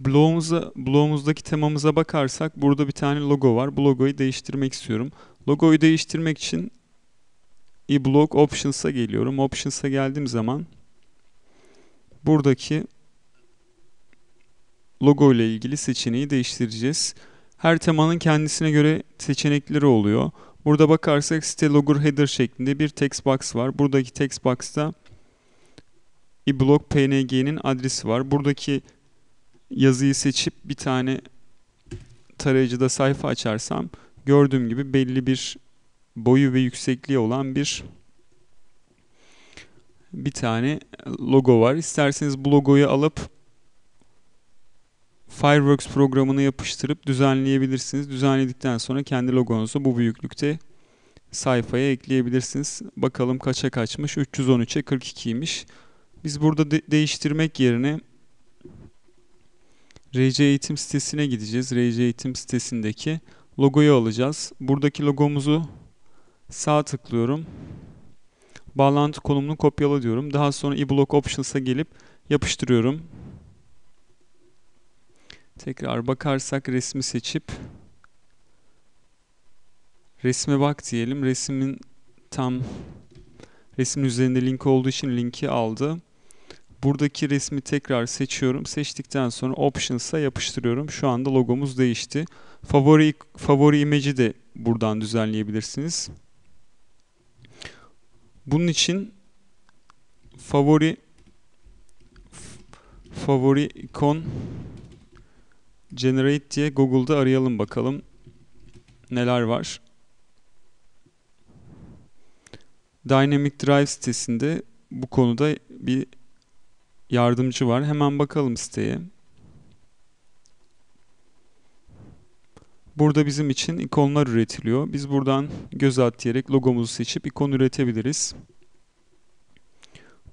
Blogumuza, blogumuzdaki temamıza bakarsak burada bir tane logo var. Bu logoyu değiştirmek istiyorum. Logoyu değiştirmek için eBlog Options'a geliyorum. Options'a geldiğim zaman buradaki logo ile ilgili seçeneği değiştireceğiz. Her temanın kendisine göre seçenekleri oluyor. Burada bakarsak site logo header şeklinde bir text box var. Buradaki text box'ta eBlog PNG'nin adresi var. Buradaki yazıyı seçip bir tane tarayıcıda sayfa açarsam gördüğüm gibi belli bir boyu ve yüksekliği olan bir bir tane logo var. İsterseniz bu logoyu alıp Fireworks programını yapıştırıp düzenleyebilirsiniz. Düzenledikten sonra kendi logonuzu bu büyüklükte sayfaya ekleyebilirsiniz. Bakalım kaça kaçmış? 313'e 42'ymiş. Biz burada de değiştirmek yerine RC Eğitim sitesine gideceğiz. RC Eğitim sitesindeki logoyu alacağız. Buradaki logomuzu sağ tıklıyorum. Bağlantı konumunu kopyala diyorum. Daha sonra eBlock Options'a gelip yapıştırıyorum. Tekrar bakarsak resmi seçip resme bak diyelim. Resmin tam resmin üzerinde link olduğu için linki aldı. Buradaki resmi tekrar seçiyorum. Seçtikten sonra Options'a yapıştırıyorum. Şu anda logomuz değişti. Favori favori imajı de buradan düzenleyebilirsiniz. Bunun için favori favori ikon generate diye Google'da arayalım bakalım neler var. Dynamic Drive sitesinde bu konuda bir yardımcı var. Hemen bakalım siteye. Burada bizim için ikonlar üretiliyor. Biz buradan göz at logomuzu seçip ikon üretebiliriz.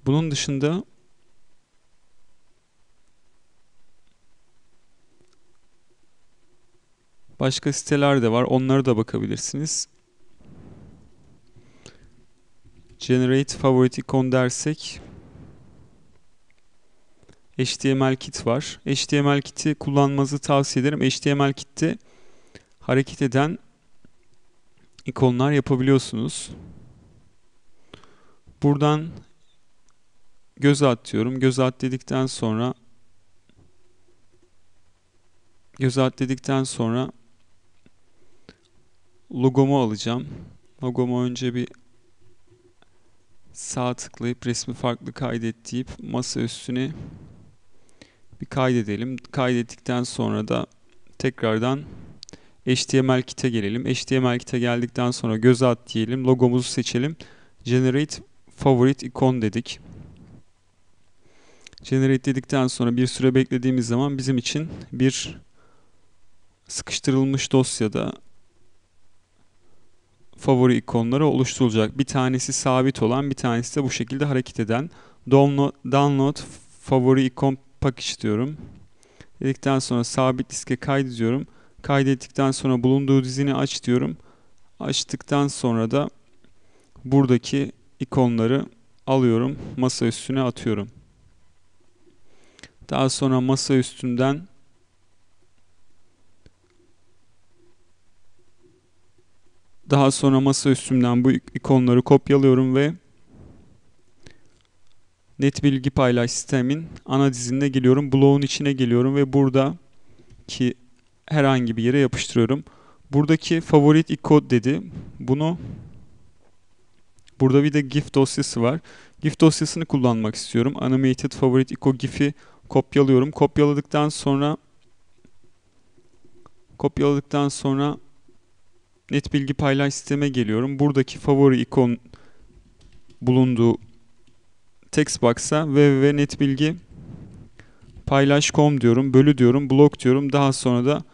Bunun dışında başka siteler de var. Onlara da bakabilirsiniz. Generate favorite icon dersek HTML kit var. HTML kiti kullanmanızı tavsiye ederim. HTML kitte hareket eden ikonlar yapabiliyorsunuz. Buradan göz at diyorum. Göz at dedikten sonra göz at dedikten sonra logomu alacağım. Logomu önce bir sağ tıklayıp resmi farklı kaydet deyip masa üstüne bir kaydedelim. Kaydettikten sonra da tekrardan HTML kite gelelim. HTML kite geldikten sonra göz at diyelim. Logomuzu seçelim. Generate favorite icon dedik. Generate dedikten sonra bir süre beklediğimiz zaman bizim için bir sıkıştırılmış dosyada favori ikonları oluşturulacak. Bir tanesi sabit olan, bir tanesi de bu şekilde hareket eden. Download, download favori ikon package diyorum. Dedikten sonra sabit diske kaydediyorum. Kaydettikten sonra bulunduğu dizini aç diyorum. Açtıktan sonra da buradaki ikonları alıyorum. Masa üstüne atıyorum. Daha sonra masa üstünden daha sonra masa üstümden bu ikonları kopyalıyorum ve net bilgi paylaş sistemin ana dizine geliyorum. Blog'un içine geliyorum ve buradaki herhangi bir yere yapıştırıyorum. Buradaki favorit icon dedi. Bunu burada bir de GIF dosyası var. GIF dosyasını kullanmak istiyorum. Animated favorite icon GIF'i kopyalıyorum. Kopyaladıktan sonra kopyaladıktan sonra net bilgi paylaş sisteme geliyorum. Buradaki favori ikon bulunduğu text box'a www.netbilgi paylaş.com diyorum, bölü diyorum, blok diyorum. Daha sonra da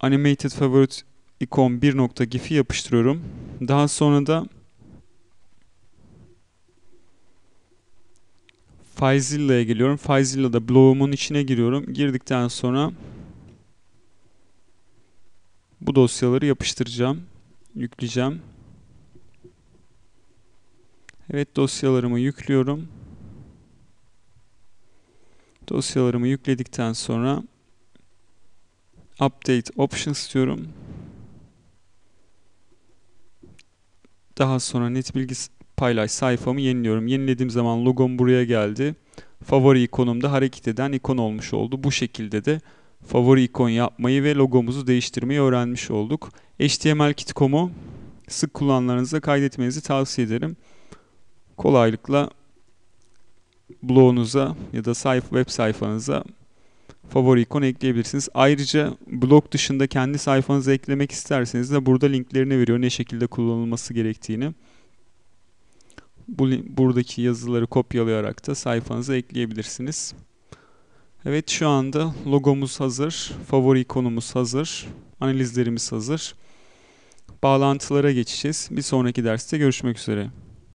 animated favorite icon 1.gif'i yapıştırıyorum. Daha sonra da FileZilla'ya geliyorum. FileZilla'da blog'umun içine giriyorum. Girdikten sonra bu dosyaları yapıştıracağım. Yükleyeceğim. Evet dosyalarımı yüklüyorum. Dosyalarımı yükledikten sonra Update Options diyorum. Daha sonra net bilgi paylaş sayfamı yeniliyorum. Yenilediğim zaman logom buraya geldi. Favori ikonumda hareket eden ikon olmuş oldu. Bu şekilde de favori ikon yapmayı ve logomuzu değiştirmeyi öğrenmiş olduk. HTML.com'u sık kullananlarınıza kaydetmenizi tavsiye ederim. Kolaylıkla blogunuza ya da sayfa web sayfanıza favori ikon ekleyebilirsiniz. Ayrıca blog dışında kendi sayfanızı eklemek isterseniz de burada linklerini veriyor ne şekilde kullanılması gerektiğini. Bu buradaki yazıları kopyalayarak da sayfanıza ekleyebilirsiniz. Evet şu anda logomuz hazır, favori ikonumuz hazır, analizlerimiz hazır. Bağlantılara geçeceğiz. Bir sonraki derste görüşmek üzere.